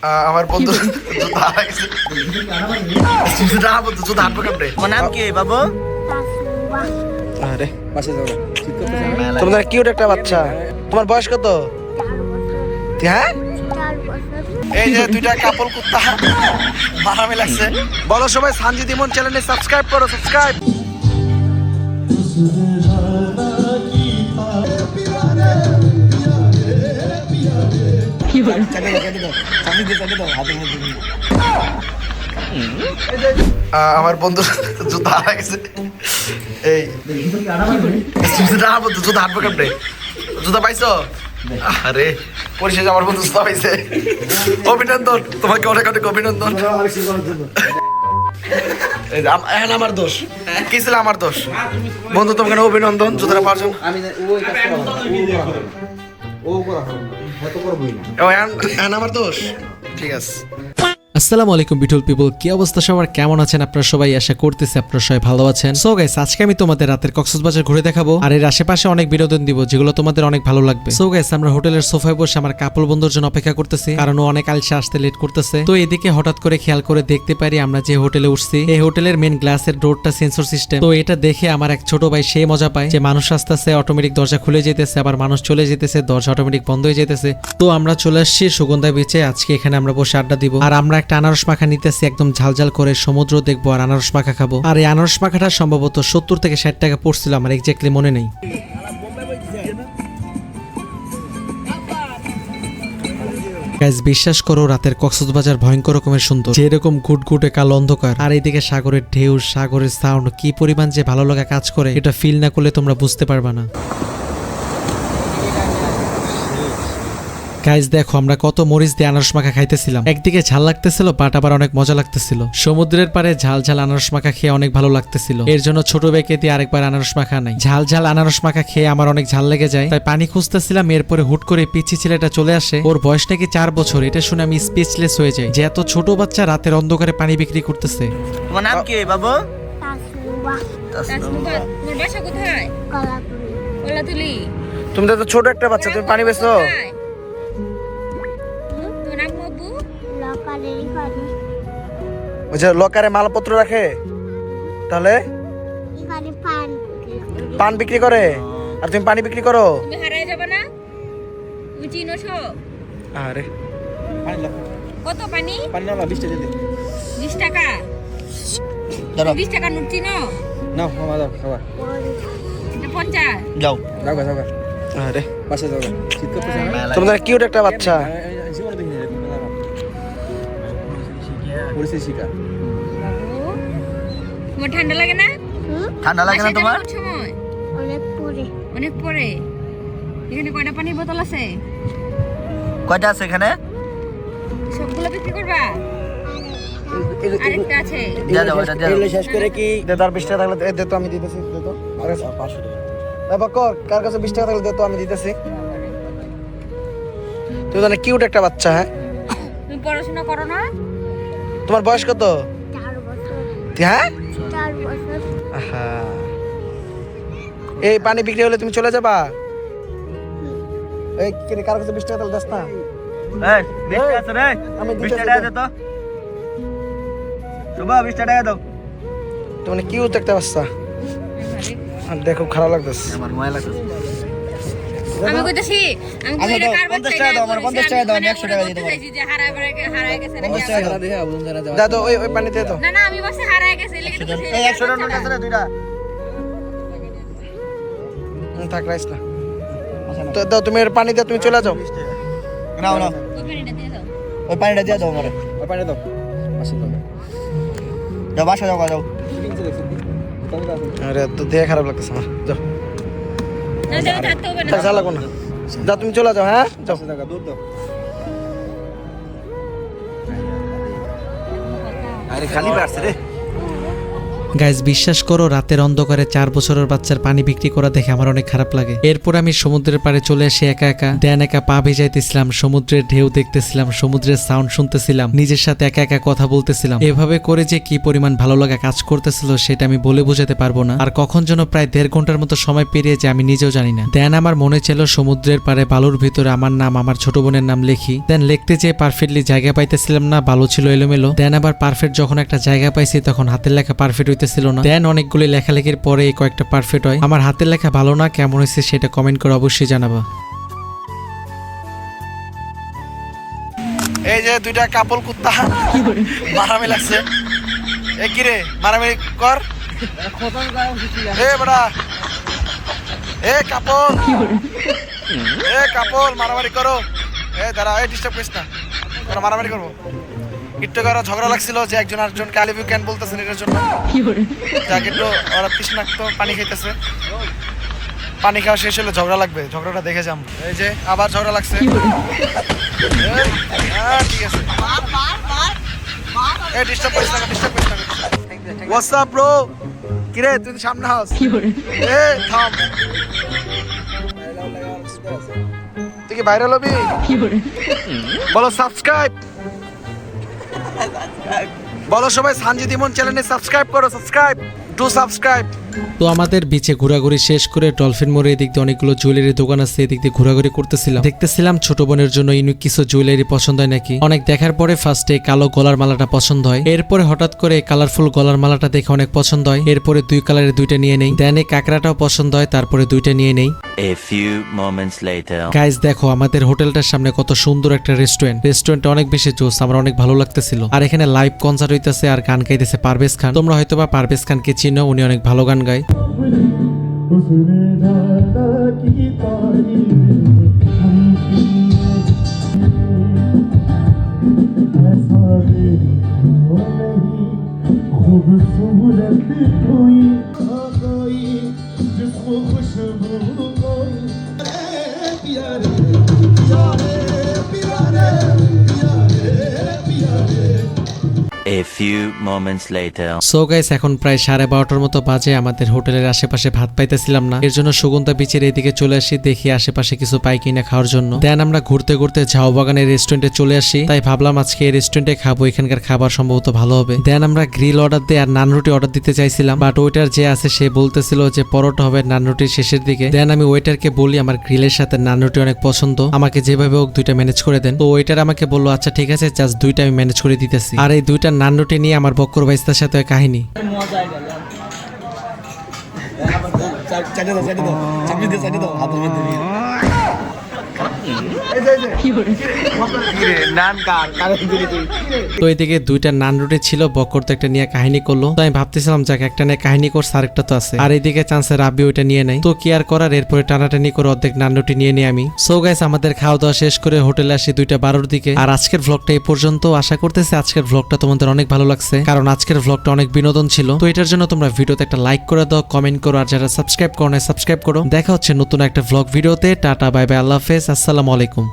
আহ, আমার বন্ধু জুতা বন্ধু জুতা হাঁটবো কেমনে? তোমার নাম কি বাবু? আরে পাশে যাও শীত করতেছে না? তোমাদের কিউট একটা বাচ্চা। তোমার বয়স কত? হ্যাঁ? এই যে দুইটা কাপল কুত্তা। মারামে লাগছে। বলো সবাই সানজিদ ইমন চ্যানেলে সাবস্ক্রাইব করো সাবস্ক্রাইব আমার বন্ধু জুতা হারাইছে এই জুতা বন্ধু জুতা হাঁটবো কেমনে? জুতা পাইছো? আরে পরিশেষে আমার বন্ধু জুতা পাইছে। অভিনন্দন তোমাকে অনেক অনেক অভিনন্দন। এই এখন আমার দোষ। কি ছিল আমার দোষ? বন্ধু তোমাকে অভিনন্দন জুতাটা পাওয়ার জন্য। করা হবে না, ও আমার দোষ? ঠিক আছে। আসসালামু আলাইকুম, বিটুল পিপল। কি অবস্থা সবার? কেমন আছেন আপনারা সবাই? আশা করতেছি আপনারা সবাই ভালো আছেন। সো গাইস আজকে আমি তোমাদের রাতের কক্সবাজার ঘুরে দেখাবো আর এর আশেপাশে অনেক বিনোদন দিব, যেগুলো তোমাদের অনেক ভালো লাগবে। সো গাইস আমরা হোটেলের সোফায় বসে আমার কাপল বন্ধুর জন্য অপেক্ষা করতেছি, কারণ ও অনেক আলসে আসতে লেট করতেছে। তো এদিকে হঠাৎ করে খেয়াল করে দেখতে পারি আমরা যে হোটেলে উঠছি, এই হোটেলের মেন গ্লাসের ডোরটা সেন্সর সিস্টেম তো এটা দেখে আমার এক ছোট ভাই সে মজা পায় যে মানুষ আস্তে আস্তে অটোমেটিক দরজা খুলে যেতেছে, আবার মানুষ চলে যেতেছে, দরজা অটোমেটিক বন্ধ হয়ে যেতেছে। তো আমরা চলে আসছি সুগন্ধা বিচে আজকে এখানে আমরা বসে আড্ডা দিব। আর আমরা একটা আনারস মাখা নিতেছি, একদম ঝালঝাল করে সমুদ্র দেখব আর আনারস মাখা খাব। আর এই আনারস মাখাটা সম্ভবত সত্তর থেকে ষাট টাকা পড়ছিল আমার এক্স্যাক্টলি মনে নেই। গাইজ বিশ্বাস করো, রাতের কক্সবাজার ভয়ঙ্কর রকমের সুন্দর। যেরকম গুটগুটে কাল অন্ধকার। আর এইদিকে সাগরের ঢেউ, সাগরের সাউন্ড কি পরিমাণ যে ভালো লাগা কাজ করে, এটা ফিল না করলে তোমরা বুঝতে পারবা না। গাইজ দেখো আমরা কত মরিচ দিয়ে আনারস মাখা খাইতেছিলাম। একদিকে ঝাল লাগতেছিল বাট আবার অনেক মজা লাগতেছিল। সমুদ্রের পারে ঝাল ঝাল আনারস মাখা খেয়ে অনেক ভালো লাগতেছিল। এর জন্য ছোট বেঁকে দিয়ে আরেকবার আনারস মাখা নাই ঝাল ঝাল আনারস মাখা খেয়ে আমার অনেক ঝাল লেগে যায়। তাই পানি খুঁজতেছিলাম এরপরে হুট করে পিচ্ছি ছেলেটা চলে আসে। ওর বয়স নাকি চার বছর এটা শুনে আমি স্পিচলেস হয়ে যাই যে এত ছোট বাচ্চা রাতের অন্ধকারে পানি বিক্রি করতেছে। তোমার নাম কি বাবু? বাসা কোথায়? কলাতুলি। তুমি তো ছোট একটা বাচ্চা তুমি পানি বেছো ওই যে লকারে মালপত্র রাখে? তাহলে? পান বিক্রি করে? আর তুমি পানি বিক্রি করো? হারায় যাবে না? তুমি চিনো সব? আরে। কত পানি? পানি না, বিশটা দিয়ে। দে। বিশ টাকা? ধরো বিশ টাকা নোট চিনো? নাও, মামা দাও। এটা পঞ্চাশ। যাও। যাও যাও। আরে। পাশে যাও শীত করতেছে তোমাদের কিউট একটা বাচ্চা। পরিস্থিতি শিখা। তোমার ঠান্ডা লাগে না? ঠান্ডা লাগে না তোমার? কোন সময়? অনেক পরে। এখানে কয়টা পানির বোতল আছে? কয়টা আছে এখানে? সবগুলো বিক্রি করবা? আরেকটা আছে। দিয়ে দাও এটা দিয়ে দাও। শেষ করে কি? টাকা থাকলে দে- দে তো আমি দিতেছি দে তো। আরে পাঁচশো টাকা। বকর কার। কাছে বিশ টাকা থাকলে দে তো আমি দিতেছি। তুমি জানে কিউট একটা বাচ্চা হ্যাঁ? তুমি পড়াশোনা করো না? তোমার বয়স কত? হ্যাঁ। এই পানি বিক্রি হলে তুমি চলে যাবা? এই কি রে, কার কাছে বিশ টাকা তাহলে দেস না। তুমি কিউট একটা বাচ্চা দেখো খারাপ লাগতেছে। আমার মজা লাগতেছে। আমি কইতাছি আমি আচ্ছা, কইরা দাও, না দাও, টাকা দাও, মানে একশো টাকা বলতে দিতে যে হারায় বেড়ায়- হারায় গেছে নাকি পঞ্চাশ আমার। দেখে বুঝুন জানা যাওয়া। দা তো ওই ওই পানিতে তো না না আমি বাসে হারায় গেছে লেগে তো এই একশো টাকার নোট আছে দুইটা। থাক রাইস না তো দাও তুমি এর পানি দিয়ে তুমি চলে যাও নাও, নাও। ওই পানিটা দিয়ে দাও ওই পানিটা দিয়ে দাও আমারে। ওই পানি দাও। দাও যাও, বাসা যাও, যাও। দাও? আরে তো দেখে খারাপ লাগতেছে আমার যাও থাকতে হবে না যা তুমি চলে যাও হ্যাঁ যাও দুধ দাও। আরে খালি পারছে রে গাইজ বিশ্বাস করো, রাতের অন্ধকারে চার বছরের বাচ্চার পানি বিক্রি করা দেখে আমার অনেক খারাপ লাগে। এরপর আমি সমুদ্রের পাড়ে চলে আসি একা একা, দেন একা পা ভিজাইতেছিলাম, সমুদ্রের ঢেউ দেখতেছিলাম, সমুদ্রের সাউন্ড শুনতেছিলাম, নিজের সাথে একা একা কথা বলতেছিলাম। এভাবে করে যে কি পরিমাণ ভালো লাগা কাজ করতেছিল সেটা আমি বলে বোঝাতে পারব না। আর কখন যেন প্রায় দেড় ঘণ্টার মতো সময় পেরিয়ে যে আমি নিজেও জানি না। দেন আমার মনে ছিল সমুদ্রের পাড়ে বালুর ভিতরে আমার নাম, আমার ছোট বোনের নাম লিখি। দেন লিখতে যেয়ে পারফেক্টলি জায়গা পাইতেছিলাম না, বালু ছিল এলোমেলো। দেন আবার পারফেক্ট যখন একটা জায়গা পাইছি, তখন হাতের লেখা পারফেক্ট হইতেছিল না। দেন অনেকগুলি লেখালেখির পরে কয়েকটা পারফেক্ট হয়। আমার হাতের লেখা ভালো না কেমন হয়েছে সেটা কমেন্ট করে অবশ্যই জানাবা। এই যে দুইটা কাপল কুত্তা মারামি লাগছে। এ কি রে মারামি কর। এ বড়া এ কাপল। এ কাপল মারামারি করো। এ দাঁড়া এ ডিস্টার্ব করিস না। মারামারি করব। একটু করে ঝগড়া লাগছিল যে একজন আরেকজনকে আলিভিউ ক্যান বলতেছেন এটার জন্য? ওরা তৃষ্ণাক্ত পানি খাইতেছে। পানি খাওয়া শেষ হলে ঝগড়া লাগবে ঝগড়াটা দেখে যাম। এই যে আবার ঝগড়া লাগছে। ঠিক আছে। এই ডিস্টার্ব করিস না ডিস্টার্ব করিস না হোয়াটস আপ ব্রো কিরে তুই তো সামনে হাস। এ থাম। তুই কি ভাইরাল হবি? বলো? সাবস্ক্রাইব বলো সবাই সানজিদ ইমন চ্যানেলে সাবস্ক্রাইব করো সাবস্ক্রাইব টু সাবস্ক্রাইব তো আমাদের বিচে ঘোরাঘুরি শেষ করে ডলফিন মোড়ে এদিক দিয়ে অনেকগুলো জুয়েলারি দোকান আছে এদিক দিয়ে ঘোরাঘুরি করতেছিলাম। দেখতেছিলাম ছোট বোনের জন্য ইউনিক কিছু জুয়েলারি পছন্দ হয় নাকি? অনেক দেখার পরে ফার্স্টে কালো গলার মালাটা পছন্দ হয়। এরপরে হঠাৎ করে কালারফুল গলার মালাটা দেখে অনেক পছন্দ হয়। এরপরে দুই কালারের দুইটা নিয়ে নেই। দেন এই কাঁকড়াটাও পছন্দ হয় তারপরে দুইটা নিয়ে নেই. গাইজ দেখো আমাদের হোটেলটার সামনে কত সুন্দর একটা রেস্টুরেন্ট রেস্টুরেন্টটা অনেক বেশি জোস আমার অনেক ভালো লাগতেছিল। আর এখানে লাইভ কনসার্ট হইতেছে আর গান গাইতেছে পারভেজ খান। তোমরা হয়তো বা পারভেজ খানকে চিনো উনি অনেক ভালো গান গাই Yeah. A few moments later. So guys এখন প্রায় সাড়ে বারোটার মতো বাজে। আমাদের হোটেলের আশেপাশে ভাত পাইতেছিলাম না। এর জন্য সুগন্ধা বিচের এদিকে চলে আসি, দেখি আশেপাশে কিছু পাই কিনা খাওয়ার জন্য। দেন আমরা ঘুরতে ঘুরতে ঝাউ বাগানের রেস্টুরেন্টে চলে আসি। তাই ভাবলাম আজকে এই রেস্টুরেন্টে খাব। এখানকার খাবার সম্ভবত ভালো হবে। দেন আমরা গ্রিল অর্ডার দিয়ে আর নান রুটি অর্ডার দিতে চাইছিলাম। বাট ওয়েটার যে আছে, সে বলতেছিল যে পরোটা হবে নান রুটির শেষের দিকে। দেন আমি ওয়েটারকে বলি, আমার গ্রিলের সাথে নান রুটি অনেক পছন্দ। আমাকে যেভাবে হোক দুইটা ম্যানেজ করে দেন। তো ওয়েটার আমাকে বলল আচ্ছা ঠিক আছে জাস্ট দুইটা আমি ম্যানেজ করে দিতেছি। আর এই দুইটা নান রুটি নিয়ে আমার বক্কর বাইস্তার সাথে কাহিনী। দিয়ে কিরে নান কার কারে দিলি তুই তো এদিকে দুইটা নান রুটি ছিল বক্কর তো একটা নিয়ে কাহিনী করল। তো আমি ভাবতেছিলাম, যাক, একটা নিয়ে কাহিনী করছে আরেকটা তো আছে। আর এইদিকে চান্সে রাবি ওইটা নিয়ে নেই তো কি আর করার, এরপরে টানাটানি করে অর্ধেক নান রুটি নিয়ে নিই আমি। সো গাইস আমাদের খাওয়া দাওয়া শেষ করে হোটেলে আসি দুইটা বারোর দিকে। আর আজকের ভ্লগটা এই পর্যন্ত। আশা করতেছি আজকের ভ্লগটা তোমাদের অনেক ভালো লাগছে। কারণ আজকের ভ্লগটা অনেক বিনোদন ছিল। তো এটার জন্য তোমরা ভিডিওতে একটা লাইক করে দাও কমেন্ট করো, আর যারা সাবস্ক্রাইব করো না সাবস্ক্রাইব করো। দেখা হচ্ছে নতুন একটা ভ্লগ ভিডিওতে। টাটা বাই বাই আল্লাহ হাফেজ আসসালামু আলাইকুম।